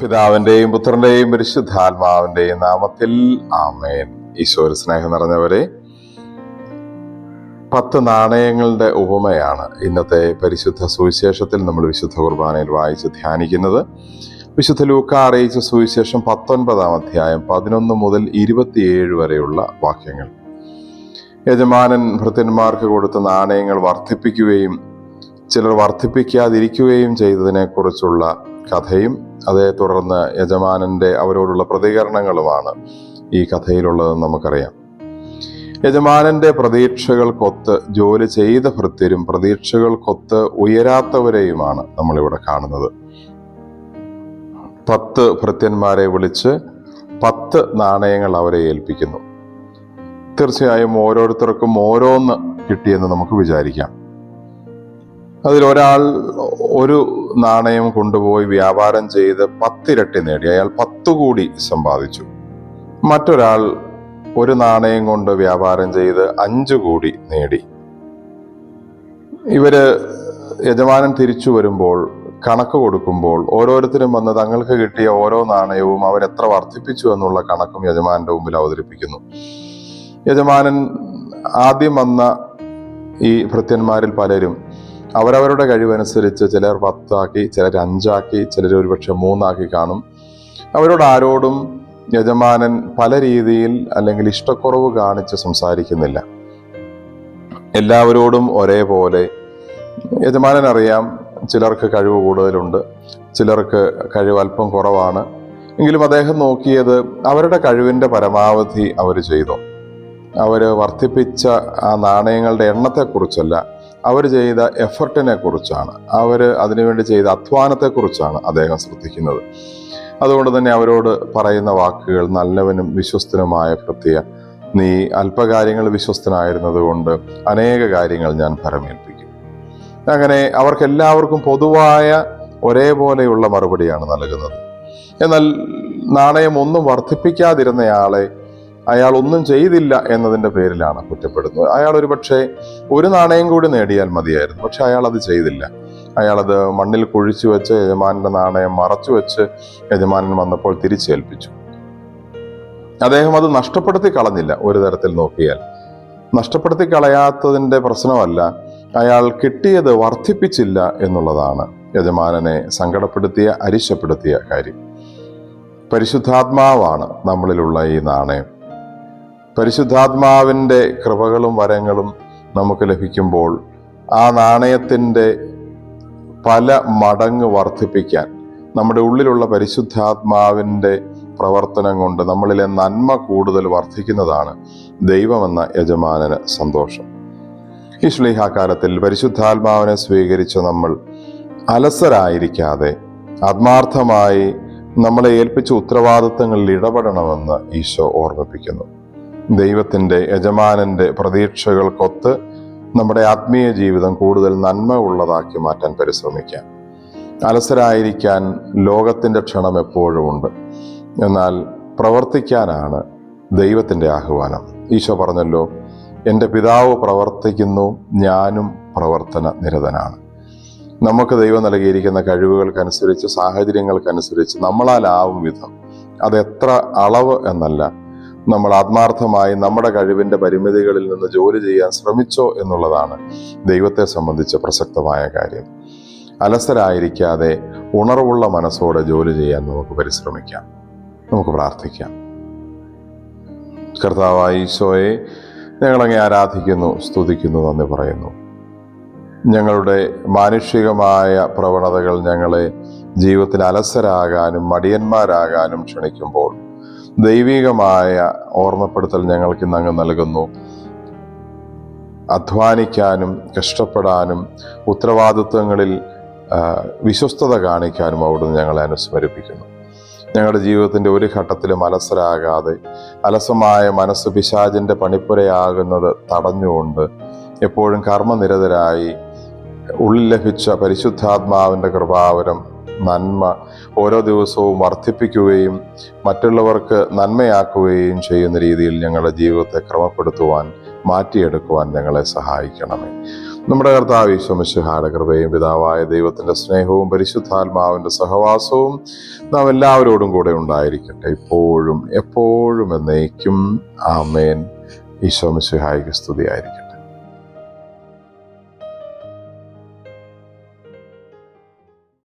പിതാവിന്റെയും പുത്രന്റെയും പരിശുദ്ധാത്മാവിന്റെയും നാമത്തിൽ ആമേൻ. ഈശോര സ്നേഹം നിറഞ്ഞവരെ പത്ത് നാണയങ്ങളുടെ ഉപമയാണ് ഇന്നത്തെ പരിശുദ്ധ സുവിശേഷത്തിൽ നമ്മൾ വിശുദ്ധ കുർബാനയിൽ വായിച്ച് ധ്യാനിക്കുന്നത്. വിശുദ്ധ ലൂക്ക അറിയിച്ച സുവിശേഷം പത്തൊൻപതാം അധ്യായം പതിനൊന്ന് മുതൽ ഇരുപത്തിയേഴ് വരെയുള്ള വാക്യങ്ങൾ. യജമാനൻ ഭൃത്യന്മാർക്ക് കൊടുത്ത നാണയങ്ങൾ വർദ്ധിപ്പിക്കുകയും ചിലർ വർദ്ധിപ്പിക്കാതിരിക്കുകയും ചെയ്തതിനെക്കുറിച്ചുള്ള കഥയും അതേ തുടർന്ന് യജമാനന്റെ അവരോടുള്ള പ്രതികരണങ്ങളുമാണ് ഈ കഥയിലുള്ളതെന്ന് നമുക്കറിയാം. യജമാനന്റെ പ്രതീക്ഷകൾക്കൊത്ത് ജോലി ചെയ്ത ഭൃത്യരും പ്രതീക്ഷകൾക്കൊത്ത് ഉയരാത്തവരെയുമാണ് നമ്മളിവിടെ കാണുന്നത്. പത്ത് ഭൃത്യന്മാരെ വിളിച്ച് പത്ത് നാണയങ്ങൾ അവരെ ഏൽപ്പിക്കുന്നു. തീർച്ചയായും ഓരോരുത്തർക്കും ഓരോന്ന് കിട്ടിയെന്ന് നമുക്ക് വിചാരിക്കാം. അതിലൊരാൾ ഒരു നാണയം കൊണ്ടുപോയി വ്യാപാരം ചെയ്ത് പത്തിരട്ടി നേടി. അയാൾ പത്തു കൂടി സമ്പാദിച്ചു. മറ്റൊരാൾ ഒരു നാണയം കൊണ്ട് വ്യാപാരം ചെയ്ത് അഞ്ചു കൂടി നേടി. ഇവർ യജമാനൻ തിരിച്ചു വരുമ്പോൾ കണക്ക് കൊടുക്കുമ്പോൾ ഓരോരുത്തരും വന്ന് തങ്ങൾക്ക് കിട്ടിയ ഓരോ നാണയവും അവരെത്ര വർദ്ധിപ്പിച്ചു എന്നുള്ള കണക്കും യജമാനന്റെ മുമ്പിൽ അവതരിപ്പിക്കുന്നു. യജമാനൻ ആദ്യം വന്ന ഈ ഭൃത്യന്മാരിൽ പലരും അവരവരുടെ കഴിവനുസരിച്ച് ചിലർ പത്താക്കി ചിലർ അഞ്ചാക്കി ചിലർ ഒരുപക്ഷെ മൂന്നാക്കി കാണും. അവരോട് ആരോടും യജമാനൻ പല രീതിയിൽ അല്ലെങ്കിൽ ഇഷ്ടക്കുറവ് കാണിച്ച് സംസാരിക്കുന്നില്ല. എല്ലാവരോടും ഒരേപോലെ. യജമാനൻ അറിയാം ചിലർക്ക് കഴിവ് കൂടുതലുണ്ട് ചിലർക്ക് കഴിവ് അല്പം കുറവാണ്. എങ്കിലും അദ്ദേഹം നോക്കിയത് അവരുടെ കഴിവിന്റെ പരമാവധി അവർ ചെയ്തു. അവർ വർദ്ധിപ്പിച്ച ആ നാണയങ്ങളുടെ എണ്ണത്തെക്കുറിച്ചല്ല അവർ ചെയ്ത എഫർട്ടിനെ കുറിച്ചാണ്. അവർ അതിനുവേണ്ടി ചെയ്ത അധ്വാനത്തെക്കുറിച്ചാണ് അദ്ദേഹം ശ്രദ്ധിക്കുന്നത്. അതുകൊണ്ട് തന്നെ അവരോട് പറയുന്ന വാക്കുകൾ നല്ലവനും വിശ്വസ്തനുമായ പ്രത്യ നീ അല്പകാര്യങ്ങൾ വിശ്വസ്തനായിരുന്നത് കൊണ്ട് അനേക കാര്യങ്ങൾ ഞാൻ ഫലമേൽപ്പിക്കും അങ്ങനെ അവർക്കെല്ലാവർക്കും പൊതുവായ ഒരേപോലെയുള്ള മറുപടിയാണ് നൽകുന്നത്. എന്നാൽ നാണയം ഒന്നും വർദ്ധിപ്പിക്കാതിരുന്നയാളെ അയാൾ ഒന്നും ചെയ്തില്ല എന്നതിന്റെ പേരിലാണ് കുറ്റപ്പെടുന്നത്. അയാൾ ഒരു പക്ഷേ ഒരു നാണയം കൂടി നേടിയാൽ മതിയായിരുന്നു. പക്ഷെ അയാൾ അത് ചെയ്തില്ല. അയാളത് മണ്ണിൽ കുഴിച്ചു വെച്ച് യജമാനന്റെ നാണയം മറച്ചു വെച്ച് യജമാനൻ വന്നപ്പോൾ തിരിച്ചേൽപ്പിച്ചു. അദ്ദേഹം അത് നഷ്ടപ്പെടുത്തി കളഞ്ഞില്ല. ഒരു തരത്തിൽ നോക്കിയാൽ നഷ്ടപ്പെടുത്തി കളയാത്തതിന്റെ പ്രശ്നമല്ല. അയാൾ കിട്ടിയത് വർദ്ധിപ്പിച്ചില്ല എന്നുള്ളതാണ് യജമാനനെ സങ്കടപ്പെടുത്തിയ അരിശപ്പെടുത്തിയ കാര്യം. പരിശുദ്ധാത്മാവാണ് നമ്മളിലുള്ള ഈ നാണയം. പരിശുദ്ധാത്മാവിന്റെ കൃപകളും വരങ്ങളും നമുക്ക് ലഭിക്കുമ്പോൾ ആ നാണയത്തിന്റെ പല മടങ്ങ് വർദ്ധിപ്പിക്കാൻ നമ്മുടെ ഉള്ളിലുള്ള പരിശുദ്ധാത്മാവിന്റെ പ്രവർത്തനം കൊണ്ട് നമ്മളിലെ നന്മ കൂടുതൽ വർദ്ധിക്കുന്നതാണ് ദൈവമെന്ന യജമാനന് സന്തോഷം. ഈ ശ്ലീഹാകാലത്തിൽ പരിശുദ്ധാത്മാവിനെ സ്വീകരിച്ച നമ്മൾ അലസരായിരിക്കാതെ ആത്മാർത്ഥമായി നമ്മളെ ഏൽപ്പിച്ച ഉത്തരവാദിത്തങ്ങളിൽ ഇടപെടണമെന്ന് ഈശോ ഓർമ്മിപ്പിക്കുന്നു. ദൈവത്തിന്റെ യജമാനന്റെ പ്രതീക്ഷകൾക്കൊത്ത് നമ്മുടെ ആത്മീയ ജീവിതം കൂടുതൽ നന്മ ഉള്ളതാക്കി മാറ്റാൻ പരിശ്രമിക്കാം. അലസരായിരിക്കാൻ ലോകത്തിന്റെ ക്ഷണം എപ്പോഴും ഉണ്ട്. എന്നാൽ പ്രവർത്തിക്കാനാണ് ദൈവത്തിന്റെ ആഹ്വാനം. ഈശോ പറഞ്ഞല്ലോ എന്റെ പിതാവ് പ്രവർത്തിക്കുന്നു ഞാനും പ്രവർത്തന നിരതനാണ്. നമുക്ക് ദൈവം നൽകിയിരിക്കുന്ന കഴിവുകൾക്കനുസരിച്ച് സാഹചര്യങ്ങൾക്കനുസരിച്ച് നമ്മളാലാവും വിധം. അത് എത്ര അളവ് എന്നല്ല നമ്മൾ ആത്മാർത്ഥമായി നമ്മുടെ കഴിവിന്റെ പരിമിതികളിൽ നിന്ന് ജോലി ചെയ്യാൻ ശ്രമിച്ചോ എന്നുള്ളതാണ് ദൈവത്തെ സംബന്ധിച്ച് പ്രസക്തമായ കാര്യം. അലസരായിരിക്കാതെ ഉണർവുള്ള മനസ്സോടെ ജോലി ചെയ്യാൻ നമുക്ക് പരിശ്രമിക്കാം. നമുക്ക് പ്രാർത്ഥിക്കാം. കർത്താവായ ഈശോയെ ഞങ്ങളങ്ങെ ആരാധിക്കുന്നു സ്തുതിക്കുന്നു നന്ദി പറയുന്നു. ഞങ്ങളുടെ മാനുഷികമായ പ്രവണതകൾ ഞങ്ങളെ ജീവിതത്തിൽ അലസരാകാനും മടിയന്മാരാകാനും ക്ഷണിക്കുമ്പോൾ ദൈവികമായ ഓർമ്മപ്പെടുത്തൽ ഞങ്ങൾക്ക് ഇന്ന് അങ്ങ് നൽകുന്നു. അധ്വാനിക്കാനും കഷ്ടപ്പെടാനും ഉത്തരവാദിത്വങ്ങളിൽ വിശ്വസ്തത കാണിക്കാനും അവിടുന്ന് ഞങ്ങളെ അനുസ്മരിപ്പിക്കുന്നു. ഞങ്ങളുടെ ജീവിതത്തിന്റെ ഒരു ഘട്ടത്തിലും അലസരാകാതെ അലസമായ മനസ്സ് പിശാചിന്റെ പണിപ്പുരയാകുന്നത് തടഞ്ഞുകൊണ്ട് എപ്പോഴും കർമ്മനിരതരായി ഉള്ളിൽ ലഭിച്ച പരിശുദ്ധാത്മാവിന്റെ കൃപാവരം നന്മ ഓരോ ദിവസവും വർദ്ധിപ്പിക്കുകയും മറ്റുള്ളവർക്ക് നന്മയാക്കുകയും ചെയ്യുന്ന രീതിയിൽ ഞങ്ങളുടെ ജീവിതത്തെ ക്രമപ്പെടുത്തുവാൻ മാറ്റിയെടുക്കുവാൻ ഞങ്ങളെ സഹായിക്കണമേ. നമ്മുടെ കർത്താവ് ഈശ്വമിശുഹായുടെ കൃപയും പിതാവായ ദൈവത്തിന്റെ സ്നേഹവും പരിശുദ്ധാത്മാവിന്റെ സഹവാസവും നാം എല്ലാവരോടും കൂടെ ഉണ്ടായിരിക്കട്ടെ. ഇപ്പോഴും എപ്പോഴും എന്നേക്കും ആമേൻ. ഈശോമിശുഹായിക്ക് സ്തുതിയായിരിക്കും